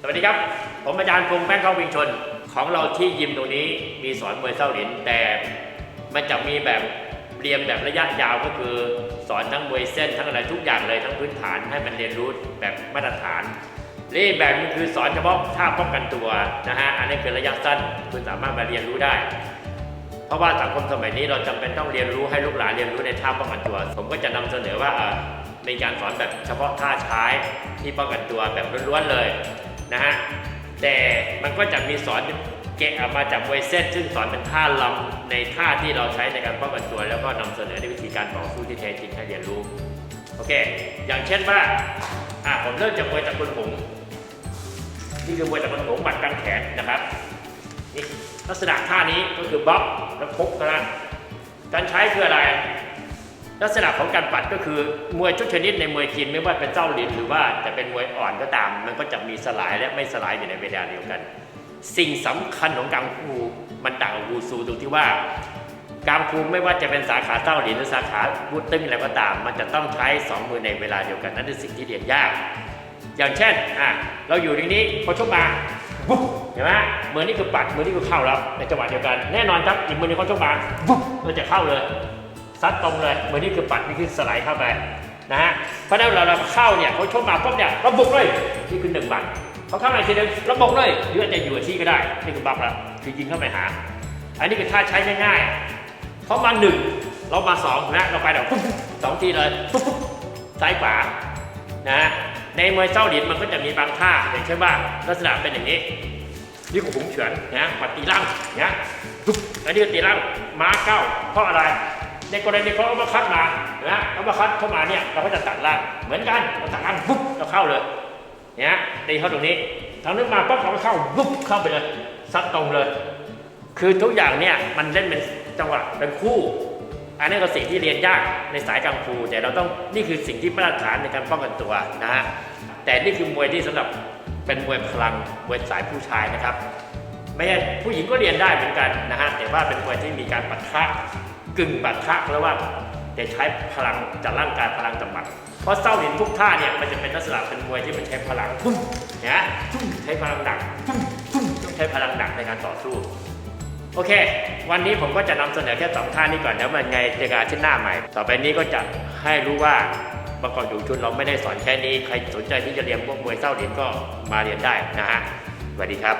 สวัสดีครับ ผมอาจารย์พงษ์แป้งเข้าวิงชน ของเราที่ยิมตรงนี้มีสอนมวยเส้าหลินแต่มันจะมีแบบเรียนแบบระยะยาวก็คือ สอนทั้งมวยเส้นทั้งอะไรทุกอย่างเลยทั้งพื้นฐานให้มันเรียนรู้แบบมาตรฐานและแบบนึงคือสอนเฉพาะท่าป้องกันตัวนะฮะอันนี้คือระยะสั้นคุณสามารถมาเรียนรู้ได้ เพราะว่าสังคมสมัยนี้เราจำเป็นต้องเรียนรู้ให้ลูกหลานเรียนรู้ในท่าป้องกันตัว ผมก็จะนำเสนอว่าเอ่อในการสอนแบบเฉพาะท่าใช้ที่ป้องกันตัวแบบล้วนๆเลย นะฮะแต่มันก็จะมีสอนเกะออกมาจากมวยเส้นซึ่งสอนเป็นท่าลำในท่าที่เราใช้ในการป้องกันตัว แล้วก็นำเสนอในวิธีการต่อสู้ที่แท้จริงให้เรียนรู้โอเค อย่างเช่นว่าอะผมเริ่มจากมวยตะกุนหงนี่คือมวยตะกุนหงหมัดกางแขนนะครับนี่ลักษณะท่านี้ก็คือบล็อกแล้วพกเท่านั้นการใช้คืออะไร ลักษณะของการปัดก็คือมวยทุกชนิดในมวยจีนไม่ว่าเป็นเจ้าหลินหรือว่าจะเป็นมวยอ่อนก็ตาม มันก็จะมีสลายและไม่สลายอยู่ในเวลาเดียวกัน สิ่งสำคัญของกังฟูมันต่างกับวูซูตรงที่ว่ากังฟูไม่ว่าจะเป็นสาขาเต้าหลินหรือสาขาบูตตึ้งอะไรก็ตาม มันจะต้องใช้สองมือในเวลาเดียวกันนั่นคือสิ่งที่เรียนยาก อย่างเช่นอะเราอยู่ตรงนี้พอชกมาปุ๊บเห็นไหมมือนี่คือปัดมือนี่คือเข้าแล้วในจังหวะเดียวกัน แน่นอนครับอีกมือนึงเขาชกมาปุ๊บมันจะเข้าเลย ซัดตรงเลยมือนี่คือปัดนี่คือสไลด์เข้าไปนะฮะเพราะนั้นเราเราเข้าเนี่ยเขาชกมาปุ๊บเนี่ยเราบุกเลยนี่คือหนึ่งบัตเขาเข้ามาอีกทีนึงเราบุกเลยหรืออาจจะอยู่ที่ก็ได้นี่คือบักแล้วคือยิงเข้าไปหา อันนี้คือท่าใช้ง่ายๆเขามาหนึ่งเรามาสองนะเราไปเดี๋ยวปุ๊บสองทีเลยซ้ายขวานะฮะในมวยเจ้าหลินมันก็จะมีบางท่าอย่างเช่นว่าลักษณะเป็นอย่างนี้นี่ของผงเฉือนนะมาตีล่างนะอันนี้ก็ตีล่างม้าเก้าเพราะอะไร ในกรณีเขาเอามาคัดมานะเอามาคัดเข้ามาเนี่ยเราก็จะตัดล่างเหมือนกันเราตัดล่างปุ๊บเราเข้าเลยเนี่ยตีเข้าตรงนี้ทางนึงมาปั๊บเราก็เข้าปุ๊บเข้าไปเลยซัดตรงเลย คือทุกอย่างเนี่ยมันเล่นเป็นจังหวะเป็นคู่ อันนี้ก็สิ่งที่เรียนยากในสายกังฟูแต่เราต้องนี่คือสิ่งที่มาตรฐานในการป้องกันตัวนะฮะแต่นี่คือมวยที่สำหรับเป็นมวยพลังมวยสายผู้ชายนะครับไม่ใช่ผู้หญิงก็เรียนได้เหมือนกันนะฮะแต่ว่าเป็นมวยที่มีการปะทะ กึ่งปะทะแล้วว่าแต่ใช้พลังจากร่างกายพลังจากหมัดเพราะเศร้าหลินทุกท่าเนี่ยมันจะเป็นลักษณะเป็นมวยที่มันใช้พลังตุ้มนะตุ้มใช้พลังหนักตุ้มตุ้มต้องใช้พลังหนักในการต่อสู้โอเค วันนี้ผมก็จะนำเสนอแค่สองท่านี้ก่อนแล้วมันไงในการชิ้นหน้าใหม่ ต่อไปนี้ก็จะให้รู้ว่าประกอบอยู่ชุนเราไม่ได้สอนแค่นี้ ใครสนใจที่จะเรียนพวกมวยเส้าหรียญก็มาเรียนได้นะฮะสวัสดีครับ